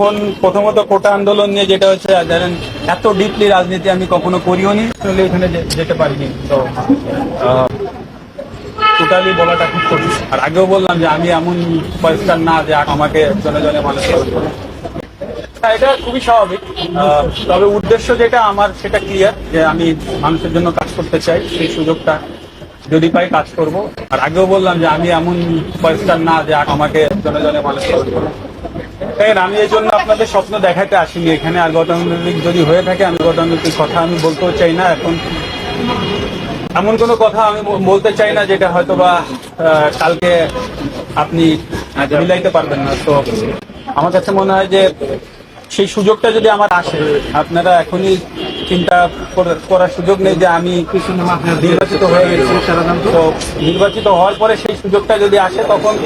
এখন প্রথমত কোটা আন্দোলন নিয়ে যেটা হচ্ছে ধরেন এত ডিপলি রাজনীতি আমি কখনো করিও নি, আসলে এখানে যেতে পারিনি। তো টোটালি বলাটা খুব কঠিন। আর আগেও বললাম যে আমি এমন পরিষ্কার না যে আমাকে জনে জনে মানুষ এটা খুবই স্বাভাবিক। তবে উদ্দেশ্য যেটা আমার, সেটা ক্লিয়ার যে আমি মানুষের জন্য কাজ করতে চাই, সেই সুযোগটা যদি পাই কাজ করব। আর আগেও বললাম যে আমি এমন পরিষ্কার না যে আমাকে জনে জনে মানুষ। দেখেন আমি এই জন্য আপনাদের স্বপ্ন দেখাতে আসিনি এখানে। আর গতানুগতিক যদি হয়ে থাকে আমি গতানুগতিক কথা আমি বলতেও চাই না এখন। এমন কোনো কথা আমি বলতে চাই না যেটা হয়তো বা কালকে আপনি মিলাইতে পারবেন না। তো আমার কাছে মনে হয় যে সেই সুযোগটা যদি আমার আসে আপনারা এখনই চিন্তা করার- সুযোগ নেই যে আমি নির্বাচিত হয়ে গেছি। তো নির্বাচিত হওয়ার পরে সেই সুযোগটা যদি আসে তখন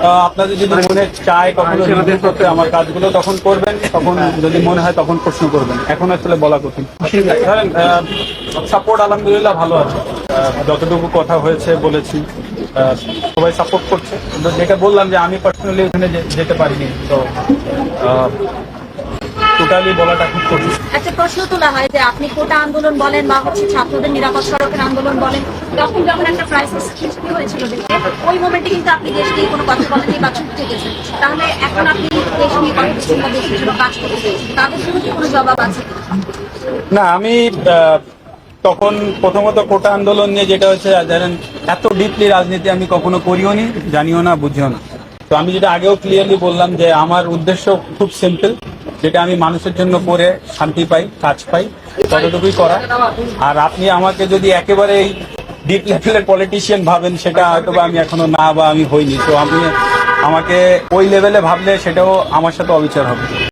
আপনাদের যদি মনে চায় কখনো করতে আমার কাজগুলো তখন করবেন, তখন যদি মনে হয় তখন প্রশ্ন করবেন। এখন আসলে বলা কঠিন। ধরেন সাপোর্ট আলহামদুলিল্লাহ ভালো আছে। যতটুকু কথা হয়েছে, বলেছি। সবাই সাপোর্ট করছে। যেটা বললাম যে আমি পার্সোনালি ওখানে যেতে পারিনি। তো টোটালি বলাটা খুব কঠিন। একটা প্রশ্ন তোলা হয় যে আপনি কোটা আন্দোলন বলেন বা হচ্ছে ছাত্রদের নিরাপদ সড়কের আন্দোলন বলেন তখন যখন একটা ক্রাইসিস সৃষ্টি হয়েছিল দেশে ওই মোমেন্টে কিন্তু আপনি দেশ নিয়ে কোনো কথা বা চুপ থেকেছেন তাহলে এখন আপনি দেশ নিয়ে কথা বলছেন বা দেশের জন্য কাজ তাদের জন্য কি কোনো জবাব আছে? না আমি তখন প্রথমত কোটা আন্দোলন নিয়ে যেটা হচ্ছে ধরেন এত ডিপলি রাজনীতি আমি কখনো করিও নি জানিও না বুঝিও না। তো আমি যেটা আগেও ক্লিয়ারলি বললাম যে আমার উদ্দেশ্য খুব সিম্পল যেটা আমি মানুষের জন্য করে শান্তি পাই, কাজ পাই, ততটুকুই করা। আর আপনি আমাকে যদি একেবারে ডিপ লেভেলের পলিটিশিয়ান ভাবেন, সেটা হয়তো আমি এখনও না বা আমি হইনি। তো আমি আমাকে ওই লেভেলে ভাবলে সেটাও আমার সাথে অবিচার হবে।